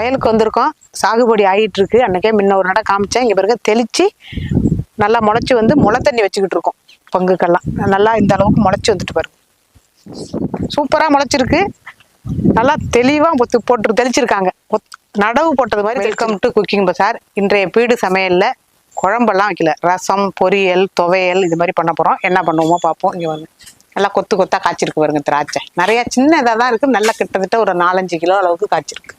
வயலுக்கு வந்திருக்கோம். சாகுபடி ஆகிட்டு இருக்கு அன்றைக்கே முன்ன ஒரு நடை காமிச்சேன். இங்கே பிறகு தெளித்து நல்லா முளைச்சி வந்து முளை தண்ணி வச்சுக்கிட்டு இருக்கோம். பங்குக்கெல்லாம். நல்லா இந்த அளவுக்கு முளைச்சி வந்துட்டு பாருங்க. சூப்பராக முளைச்சிருக்கு. நல்லா தெளிவாக பொத்து போட்டு தெளிச்சிருக்காங்க. நடவு போட்டது மாதிரி வெல்கம் டு குக்கிங் பசார் இன்றைய பீடு சமையலில் குழம்பெல்லாம் வைக்கல. ரசம் பொரியல் துவையல் இது மாதிரி பண்ண போகிறோம் என்ன பண்ணுவோமோ பார்ப்போம். இங்கே வந்து நல்லா கொத்து கொத்தாக காய்ச்சிருக்கு பாருங்க திராட்சை. நிறைய சின்ன இதாக தான் இருக்குது நல்லா கிட்டத்தட்ட ஒரு நாலஞ்சு கிலோ அளவுக்கு காய்ச்சிருக்கு.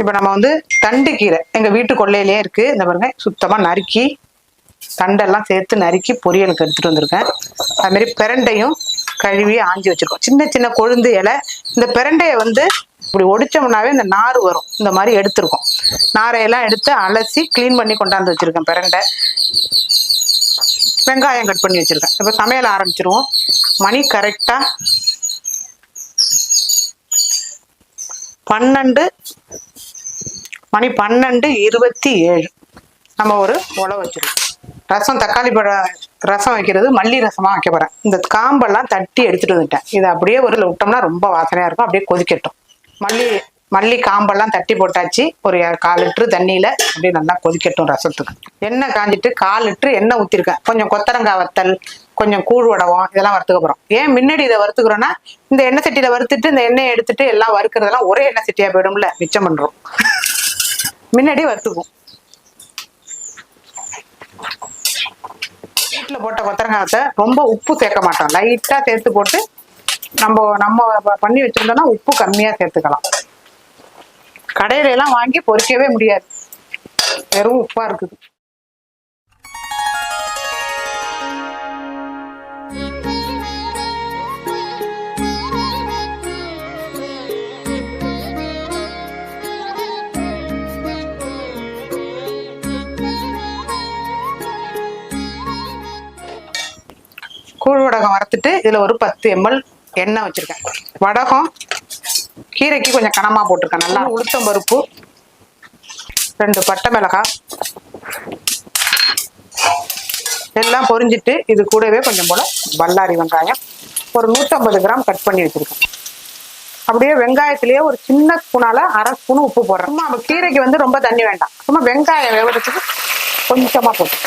இப்போ நம்ம வந்து தண்டு கீரை எங்கள் வீட்டு கொள்ளையிலே இருக்குது இந்த பாருங்க சுத்தமாக நறுக்கி தண்டெல்லாம் சேர்த்து நறுக்கி பொரியலுக்கு எடுத்துகிட்டு வந்திருக்கேன். அதுமாரி பிரண்டையும் கழுவி ஆஞ்சி வச்சிருக்கோம். சின்ன சின்ன கொழுந்து இலை. இந்த பிரண்டையை வந்து இப்படி ஒடிச்சோம்னாவே இந்த நார் வரும். இந்த மாதிரி எடுத்திருக்கோம். நாரையெல்லாம் எடுத்து அலசி க்ளீன் பண்ணி கொண்டாந்து வச்சிருக்கேன் பிரண்டை. வெங்காயம் கட் பண்ணி வச்சிருக்கேன். இப்போ சமையல் ஆரம்பிச்சிருவோம். மணி கரெக்டாக பன்னெண்டு மணி பன்னெண்டு இருபத்தி ஏழு. நம்ம ஒரு உழவு வச்சிருக்கோம். ரசம் தக்காளி பழ ரசம் வைக்கிறது மல்லி ரசமா வைக்க போகிறேன் இந்த காம்பெல்லாம் தட்டி எடுத்துட்டு வந்துட்டேன். இதை அப்படியே ஒரு விட்டோம்னா ரொம்ப வாசனையா இருக்கும். அப்படியே கொதிக்கட்டும். மல்லி மல்லி காம்பெல்லாம் தட்டி போட்டாச்சு. ஒரு கால் லிட்டரு தண்ணியில அப்படியே நல்லா கொதிக்கட்டும் ரசத்துக்கு. எண்ணெய் காஞ்சிட்டு கால் லிட்டரு எண்ணெய் ஊற்றிருக்கேன் கொஞ்சம் கொத்தரங்காய் வத்தல் கொஞ்சம் கூழ் வடகம் இதெல்லாம் வறுத்துக்க போகிறோம் ஏன் முன்னாடி இதை வறுத்துக்கிறோன்னா இந்த எண்ணெய் சட்டியில வறுத்துட்டு இந்த எண்ணெயை எடுத்துட்டு எல்லாம் வறுக்கிறதெல்லாம் ஒரே எண்ணெய் சட்டியா போயிடும்ல. மிச்சம் பண்றோம். முன்னாடி வறுத்துக்குவோம். வீட்டில் போட்ட கொத்தரங்காயத்தை ரொம்ப உப்பு சேர்க்க மாட்டோம். லைட்டாக சேர்த்து போட்டு நம்ம நம்ம பண்ணி வச்சிருந்தோம்னா உப்பு கம்மியாக சேர்த்துக்கலாம். கடையில எல்லாம் வாங்கி பொரிக்கவே முடியாது. வெறும் உப்பா இருக்குது. கூழ் வடகம் வறுத்துட்டு இதுல ஒரு பத்து எம்எல் எண்ணெய் வச்சிருக்கேன். வடகம் கீரைக்கு கொஞ்சம் கனமா போட்டிருக்கேன். நல்லா உளுத்தம் பருப்பு ரெண்டு பட்டை மிளகாய் எல்லாம் பொரிஞ்சிட்டு இது கூடவே கொஞ்சம் போல் பல்லாரி வெங்காயம். ஒரு நூற்றம்பது கிராம் கட் பண்ணி வச்சுருக்கேன். அப்படியே வெங்காயத்திலேயே ஒரு சின்ன ஸ்பூனால அரை ஸ்பூன் உப்பு போடுறேன். சும்மா கீரைக்கு வந்து ரொம்ப தண்ணி வேண்டாம். சும்மா வெங்காயம் வேவறதுக்கு கொஞ்சமா போட்டு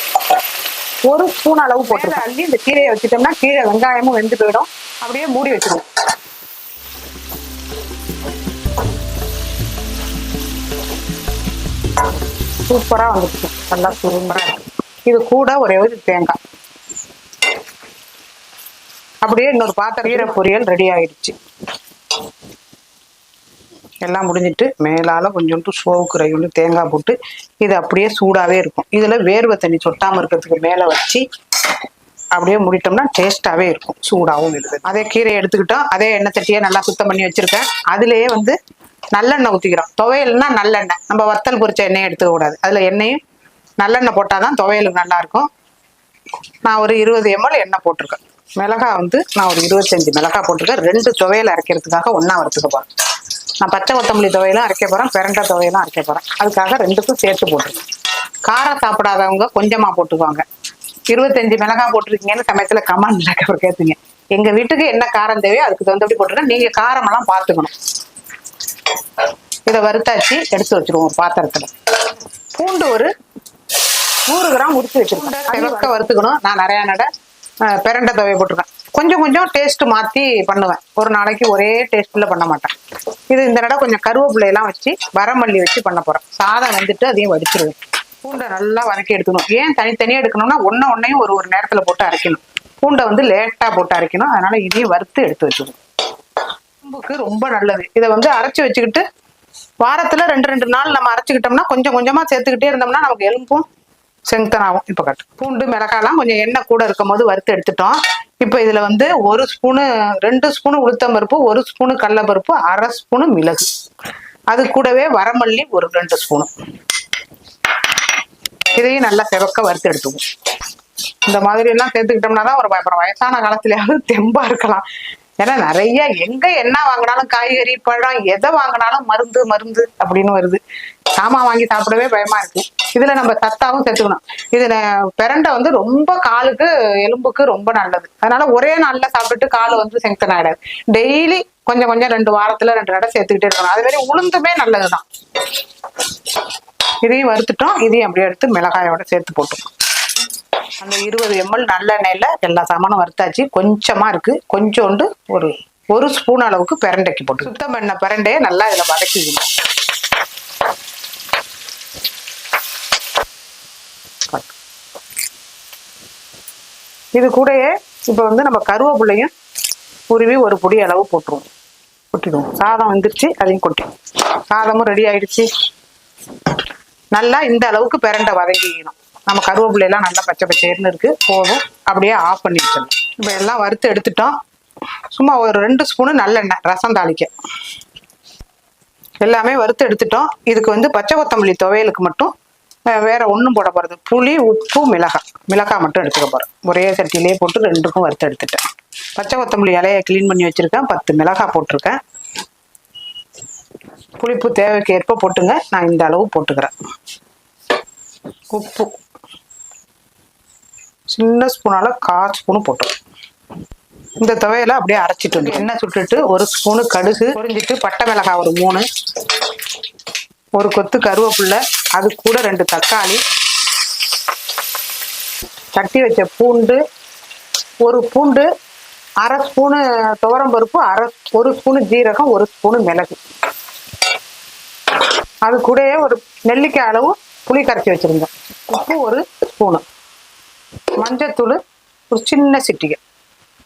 ஒரு ஸ்பூன் அளவு போட்டு அள்ளி இந்த கீரையை வச்சுட்டோம்னா கீரை வெங்காயமும் வெந்து போயிடும். அப்படியே மூடி வச்சிருவோம். சூப்பரா வந்துச்சு நல்லா சூப்பரா இது கூட ஒரே ஒரு தேங்காய். அப்படியே இன்னொரு பாத்திரம் கீரை பொரியல் ரெடி ஆயிடுச்சு. எல்லாம் முடிஞ்சிட்டு மேலால கொஞ்சோண்டு சோவுக்கு ரையுண்டு தேங்காய் போட்டு இது அப்படியே சூடாவே இருக்கும். இதுல வேர்வை தண்ணி சொட்டாம இருக்கிறதுக்கு மேல வச்சு அப்படியே முடிட்டோம்னா டேஸ்டாவே இருக்கும். சூடாவும் இருக்குது. அதே கீரையை எடுத்துக்கிட்டோம். அதே எண்ணெய் தட்டியே நல்லா சுத்தம் பண்ணி வச்சிருக்கேன். அதுலயே வந்து நல்லெண்ணெய் ஊத்திக்கிறோம். துவையல்னா நல்லெண்ணெய். நம்ம வத்தல் பொரிச்ச எண்ணெயை எடுத்துக்க கூடாது. அதுல எண்ணெயும் நல்லெண்ணெய் போட்டாதான் துவையலுக்கு நல்லா இருக்கும். நான் ஒரு இருபது எம்எல் எண்ணெய் போட்டிருக்கேன். மிளகா வந்து நான் ஒரு இருபத்தஞ்சு மிளகாய் போட்டிருக்கேன். ரெண்டு துவையல் அரைக்கிறதுக்காக ஒன்றா வறுத்துக்க போறேன். நான் பச்சை கொத்தமல்லி துவையலும் அரைக்க போறேன் பிரண்டை துவையலும் அரைக்க போறேன். அதுக்காக ரெண்டுக்கும் சேர்த்து போட்டிருக்கேன். காரம் சாப்பிடாதவங்க கொஞ்சமா போட்டுக்குவாங்க இருபத்தஞ்சு மிளகாய் போட்டிருக்கீங்கன்னு சமயத்துல கமெண்ட்ல கேட்பீங்க எங்க வீட்டுக்கு என்ன காரம் தேவையோ அதுக்கு தகுந்தபடி போட்டுருக்கேன் நீங்க காரமெல்லாம் பார்த்துக்கணும். இதை வறுத்தாச்சு எடுத்து வச்சிருவோம் பாத்திரத்துல. பூண்டு ஒரு நூறு கிராம் உரிச்சு வச்சிருக்கேன். வறுத்துக்கணும். நான் நிறைய நடை பிரண்டை துவைய போட்டிருக்கேன். கொஞ்சம் கொஞ்சம் டேஸ்ட் மாத்தி பண்ணுவேன். ஒரு நாளைக்கு ஒரே டேஸ்ட்ல பண்ண மாட்டேன். இது இந்த தடவை கொஞ்சம் கருவேப்பிலை எல்லாம் வச்சு வரமல்லி வச்சு பண்ண போறேன். சாதம் வந்துட்டு அதையும் வடிச்சிருவேன். பூண்டை நல்லா வதக்கி எடுக்கணும் ஏன் தனித்தனியா எடுக்கணும்னா ஒன்ன ஒன்னையும் ஒரு ஒரு நேரத்துல போட்டு அரைக்கணும். பூண்டை வந்து லேட்டா போட்டு அரைக்கணும். அதனால இதையும் வறுத்து எடுத்து வச்சுக்கணும். உடம்புக்கு ரொம்ப நல்லது. இதை வந்து அரைச்சு வச்சுக்கிட்டு வாரத்துல ரெண்டு ரெண்டு நாள் நம்ம அரைச்சுக்கிட்டோம்னா கொஞ்சம் கொஞ்சமா சேர்த்துக்கிட்டே இருந்தோம்னா நமக்கு எலும்பும் strengthen ஆகும் இப்போ கட்டு. பூண்டு மிளகாலாம் கொஞ்சம் எண்ணெய் கூட இருக்கும் போது வறுத்து எடுத்துட்டோம். இப்போ இதுல வந்து ஒரு ஸ்பூனு ரெண்டு ஸ்பூனு உளுத்தம் பருப்பு ஒரு ஸ்பூனு கடலப்பருப்பு அரை ஸ்பூனு மிளகு. அது கூடவே வரமல்லி ஒரு ரெண்டு ஸ்பூனு. இதையும் நல்லா செவக்க வறுத்து எடுத்துக்கும் இந்த மாதிரி எல்லாம் சேர்த்துக்கிட்டோம்னா தான் ஒரு அப்புறம் வயசான காலத்துலயாவது தெம்பா இருக்கலாம். ஏன்னா நிறைய எங்க என்ன வாங்கினாலும் காய்கறி பழம் எதை வாங்கினாலும் மருந்து மருந்து அப்படின்னு வருது. சாமான் வாங்கி சாப்பிடவே பயமா இருக்கு. இதுல நம்ம சத்தாவும் சேர்த்துக்கணும். இதுல பிரண்டை வந்து ரொம்ப காலுக்கு எலும்புக்கு ரொம்ப நல்லது. அதனால ஒரே நாள்ல சாப்பிட்டு கால் வந்து செங்கன் ஆயிடாது. டெய்லி கொஞ்சம் கொஞ்சம் ரெண்டு வாரத்துல ரெண்டு நடை சேர்த்துக்கிட்டே இருக்கணும். அதே மாதிரி உளுந்துமே நல்லதுதான். இதையும் வறுத்துட்டோம். இதையும் அப்படியே எடுத்து மிளகாயோட சேர்த்து போட்டோம் அந்த இருபது எம்எல் நல்லெண்ணெயில எல்லா சாமானும் வறுத்தாச்சு. கொஞ்சமா இருக்கு. கொஞ்சோண்டு ஒரு ஒரு ஸ்பூன் அளவுக்கு பிரண்டைக்கு போட்டு சுத்தம் பண்ண பிரண்டையை நல்லா இதுல வதக்கிக்கணும். இது கூடயே இப்போ வந்து நம்ம கருவேப்பிள்ளையும் உருவி ஒரு பொடி அளவு போட்டுருவோம். கொட்டிடுவோம். சாதம் வந்துருச்சு அதையும் கொட்டி. சாதமும் ரெடி ஆயிடுச்சு. நல்லா இந்த அளவுக்கு பிரண்டை வதங்கிக்கணும் நம்ம கருவேப்பிலையெல்லாம் நல்லா பச்சை பச்சைன்னு இருக்கு. போதும். அப்படியே ஆஃப் பண்ணி வச்சிடணும். இப்போ எல்லாம் வறுத்து எடுத்துட்டோம். சும்மா ஒரு ரெண்டு ஸ்பூனு நல்லெண்ணெய் ரசம் தாளிக்க. எல்லாமே வறுத்து எடுத்துட்டோம். இதுக்கு வந்து பச்சை கொத்தமல்லி துவையலுக்கு மட்டும் வேற ஒன்றும் போட போகிறது புளி உப்பு மிளகாய் மிளகாய் மட்டும் எடுத்துக்க போகிறேன் ஒரே சட்டியிலே போட்டு ரெண்டுக்கும் வறுத்து எடுத்துட்டேன். பச்சை கொத்தமல்லி இலையை க்ளீன் பண்ணி வச்சுருக்கேன். பத்து மிளகாய் போட்டிருக்கேன். புளிப்பு தேவைக்கு ஏற்ப போட்டுங்க. நான் இந்த அளவு போட்டுக்கிறேன். உப்பு. சின்ன ஸ்பூனால கால் ஸ்பூனு போட்டோம். இந்த துவையில அப்படியே அரைச்சிட்டு வந்து எண்ணெய் சுட்டுட்டு ஒரு ஸ்பூனு கடுகு பொரிஞ்சிட்டு பட்டை மிளகாய் ஒரு மூணு ஒரு கொத்து கருவேப்பில்லை அது கூட ரெண்டு தக்காளி. தட்டி வச்ச பூண்டு ஒரு பூண்டு அரை ஸ்பூனு துவரம் பருப்பு அரை ஒரு ஸ்பூனு ஜீரகம் ஒரு ஸ்பூனு மிளகு. அது கூடயே ஒரு நெல்லிக்காய் அளவு புளி கரைச்சி வச்சுருந்தேன். உப்பு ஒரு ஸ்பூனு. மஞ்சத்தூள் ஒரு சின்ன சிட்டிகை.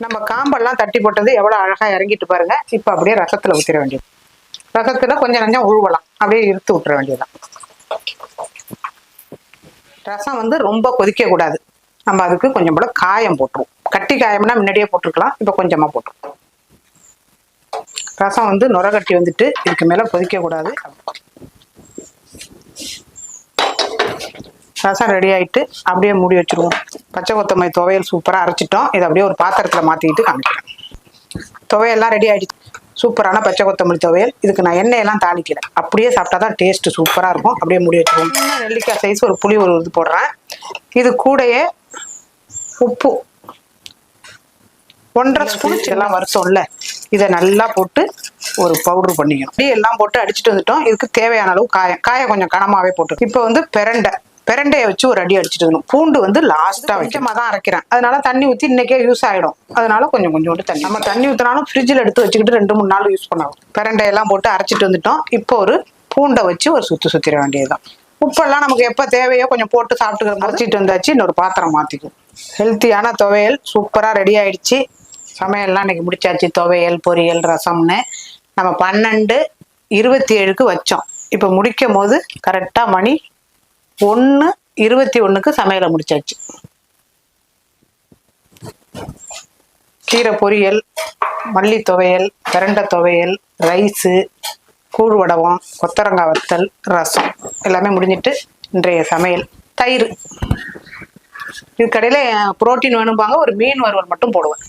நம்ம காம்பெல்லாம் தட்டி போட்டது எவ்வளோ அழகாக இறங்கிட்டு பாருங்க. இப்போ அப்படியே ரசத்தில் ஊற்றிட வேண்டியது. ரசத்தில் கொஞ்சம் நஞ்சம் உழுவலாம். அப்படியே இழுத்து விட்டுற வேண்டியதுதான். ரசம் வந்து ரொம்ப கொதிக்க கூடாது நம்ம அதுக்கு கொஞ்சம் போல காயம் போட்டுருவோம். கட்டி காயம்னா முன்னாடியே போட்டிருக்கலாம் இப்போ கொஞ்சமாக போட்டுருவோம் ரசம் வந்து நுரகட்டி வந்துட்டு இதுக்கு மேலே கொதிக்க கூடாது ரசம் ரெடி ஆயிட்டு அப்படியே மூடி வச்சிருவோம். பச்சை கொத்தமல்லி துவையல் சூப்பராக அரைச்சிட்டோம். இதை அப்படியே ஒரு பாத்திரத்தில் மாற்றிக்கிட்டு காமிக்கிறேன். துவையெல்லாம் ரெடி ஆயிடுச்சு. சூப்பரான பச்சை கொத்தமல்லி துவையல். இதுக்கு நான் எண்ணெயெல்லாம் தாளிக்கல. அப்படியே சாப்பிட்டா தான் டேஸ்ட் சூப்பராக இருக்கும். அப்படியே முடி வச்சுருவோம். நெல்லிக்காய் சைஸ் ஒரு புளி ஒரு இது போடுறேன். இது கூடையே உப்பு. ஒன்றரை ஸ்பூன் எல்லாம் வருஷம்ல இதை நல்லா போட்டு ஒரு பவுடர் பண்ணிக்கணும். அப்படியே எல்லாம் போட்டு அடிச்சுட்டு வந்துட்டோம். இதுக்கு தேவையான அளவு காயம். காயம் கொஞ்சம் கனமாகவே போட்டு இப்போ வந்து பிரண்டை. பிரண்டையை வச்சு ஒரு அடி அடிச்சுட்டு பூண்டு வந்து லாஸ்ட்டாக வைக்கமாக தான் அரைக்கிறேன். அதனால தண்ணி ஊற்றி இன்னைக்கே யூஸ் ஆகிடும் அதனால கொஞ்சம் கொஞ்சோண்டு தண்ணி. நம்ம தண்ணி ஊற்றினாலும் ஃப்ரிட்ஜில் எடுத்து வச்சுக்கிட்டு ரெண்டு மூணு நாள் யூஸ் பண்ணலாம். பிரண்டையெல்லாம் போட்டு அரைச்சிட்டு வந்துட்டோம். இப்போ ஒரு பூண்டை வச்சு ஒரு சுற்றி சுற்றிட வேண்டியதுதான். உப்பெல்லாம் நமக்கு எப்போ தேவையோ கொஞ்சம் போட்டு சாப்பிட்டு அரைச்சிட்டு வந்தாச்சு. இன்னொரு பாத்திரம் மாற்றிக்கும் ஹெல்த்தியான துவையல் சூப்பராக ரெடி ஆயிடுச்சு. சமையல்லாம் இன்னைக்கு முடிச்சாச்சு. துவையல் பொரியல் ரசம்னு. நம்ம பன்னெண்டு இருபத்தி ஏழுக்கு வச்சோம். இப்போ முடிக்கும் போது கரெக்டாக மணி ஒன்று இருபத்தி ஒன்றுக்கு சமையலை முடிச்சாச்சு. கீரை பொரியல் மல்லி துவையல் பிரண்டை துவையல் ரைஸு கூழ் வடவம் கொத்தரங்காய் வத்தல் ரசம் எல்லாமே முடிஞ்சிட்டு இன்றைய சமையல். தயிர். இது கடையில் புரோட்டீன் வேணும்பாங்க ஒரு மீன் வறுவல் மட்டும் போடுவேன்.